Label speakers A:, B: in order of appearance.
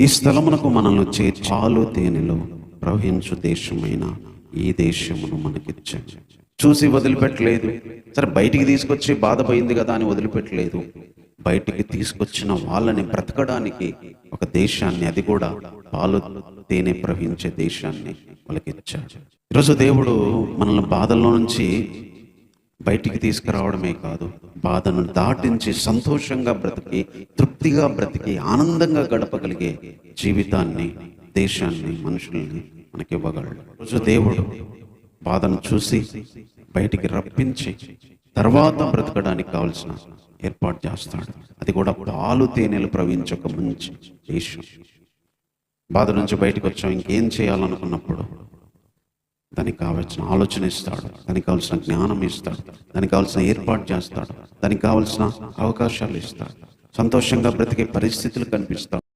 A: ఈ స్థలమునకు మనల్ని చే చాలు తేనెలో ప్రవహించు దేశమైన ఈ దేశమును మనకిచ్చాడు. చూసి వదిలిపెట్టలేదు. సరే బయటికి తీసుకొచ్చి బాధపోయింది కదా అని వదిలిపెట్టలేదు. బయటికి తీసుకొచ్చిన వాళ్ళని బ్రతకడానికి ఒక దేశాన్ని అది కూడా పాలు తేనె ప్రవహించే దేశాన్ని వాళ్ళకి ఇచ్చాడు ఈరోజు దేవుడు మనల్ని బాధల్లో నుంచి బయటికి తీసుకురావడమే కాదు బాధను దాటించి సంతోషంగా బ్రతికి తృప్తిగా బ్రతికి ఆనందంగా గడపగలిగే జీవితాన్ని దేశాన్ని మనుషుల్ని మనకి ఇవ్వగలడు రోజు దేవుడు బాధను చూసి బయటికి రప్పించి తర్వాత బ్రతకడానికి కావలసిన ఏర్పాటు చేస్తాడు. అది కూడా పాలు తేనెలు ప్రవహించే ఒక మంచి దేశం బాధ నుంచి బయటకు వచ్చాం. ఇంకేం చేయాలనుకున్నప్పుడు దానికి కావాల్సిన ఆలోచన ఇస్తాడు. దానికి కావాల్సిన జ్ఞానం ఇస్తాడు. దానికి కావాల్సిన ఏర్పాటు చేస్తాడు. దానికి కావాల్సిన అవకాశాలు ఇస్తాడు. సంతోషంగా బ్రతికే పరిస్థితులు కనిపిస్తాడు